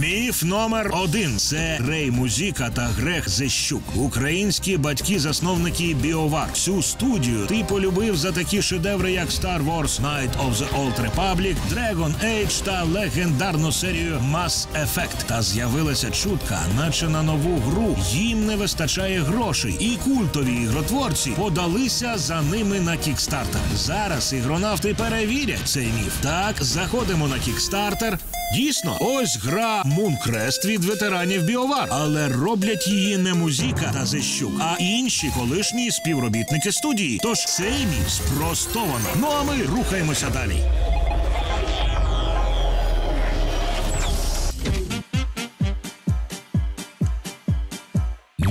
Міф номер один це Рей Музіка та Грех Зещук, українські батьки-засновники Біовар. Цю студію ти полюбив за такі шедеври, як Star Wars Night of the Old Republic, Dragon Age та легендарну серію Mass Effect. Та з'явилася чутка, наче на нову гру їм не вистачає грошей, і культові ігротворці подалися за ними на кікстартер. Зараз ігронавти перевірять цей міф. Так, заходимо на кікстартер. Дійсно, ось гра Мункрест від ветеранів Біовар, але роблять її не музіка та Зещук, а інші колишні співробітники студії. Тож цей міф спростовано. Ну а ми рухаємося далі.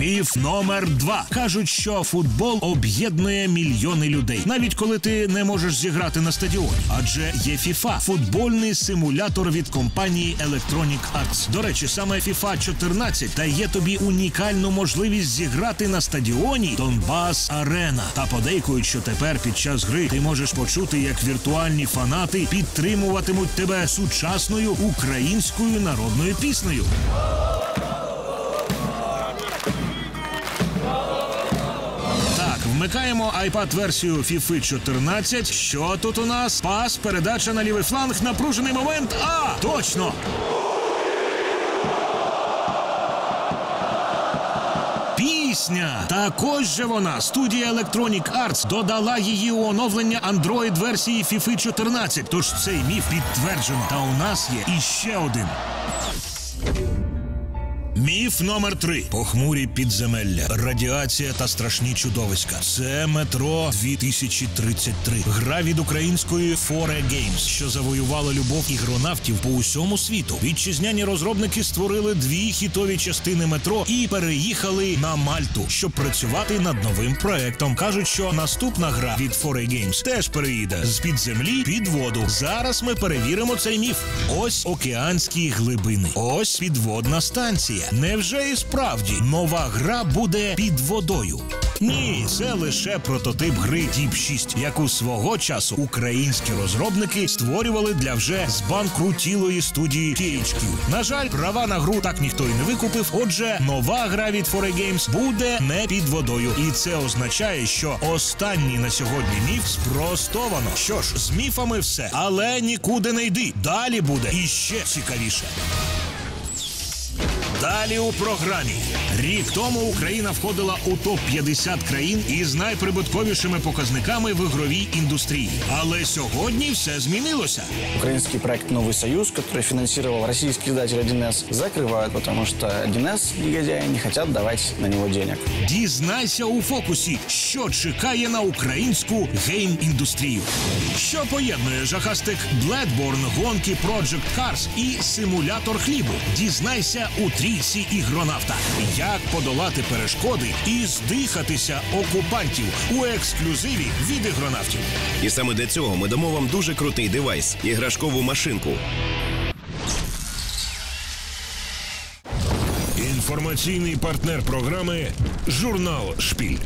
Міф номер два кажуть, що футбол об'єднує мільйони людей, навіть коли ти не можеш зіграти на стадіоні. Адже є FIFA – футбольний симулятор від компанії Electronic Arts. До речі, саме FIFA 14 дає тобі унікальну можливість зіграти на стадіоні Донбас Арена. Та подейкують, що тепер під час гри ти можеш почути, як віртуальні фанати підтримуватимуть тебе сучасною українською народною піснею. Вмикаємо iPad-версію FIFA 14. Що тут у нас? Пас, передача на лівий фланг, напружений момент. А, точно! Пісня також же вона. Студія Electronic Arts додала її у оновлення Android версії FIFA 14. Тож цей міф підтверджено. Та у нас є іще один. Міф номер три: похмурі підземелля, радіація та страшні чудовиська. Це метро 2033. Гра від української Fore Games, що завоювала любов ігронавтів по усьому світу. Вітчизняні розробники створили дві хітові частини метро і переїхали на Мальту, щоб працювати над новим проектом. кажуть, що наступна гра від Fore Games теж переїде з під землі під воду. Зараз ми перевіримо цей міф. Ось океанські глибини, ось підводна станція. Невже і справді нова гра буде під водою? Ні, це лише прототип гри Deep 6, яку свого часу українські розробники створювали для вже збанкрутілої студії THQ. На жаль, права на гру так ніхто і не викупив. Отже, нова гра від 4 Games буде не під водою, і це означає, що останній на сьогодні міф спростовано. Що ж, з міфами все, але нікуди не йди. Далі буде іще цікавіше. Далі у програмі рік тому Україна входила у топ 50 країн із найприбутковішими показниками в ігровій індустрії. Але сьогодні все змінилося. Украинский проект «Новый Союз», который финансировал российский издатель 1С, закрывают, потому что 1С, негодяи, не хотят давать на него денег. Дізнайся у фокусі, що чекає на українську гейм-індустрію. Що поєднує жахастик Bloodborne, гонки Project Cars і симулятор хлібу. Дізнайся у трійці ігронавта. Як подолати перешкоди і здихатися окупантів у ексклюзиві від ігронавтів. І саме для цього ми дамо вам дуже крутий девайс іграшкову машинку. Інформаційний партнер програми Журнал Шпіль.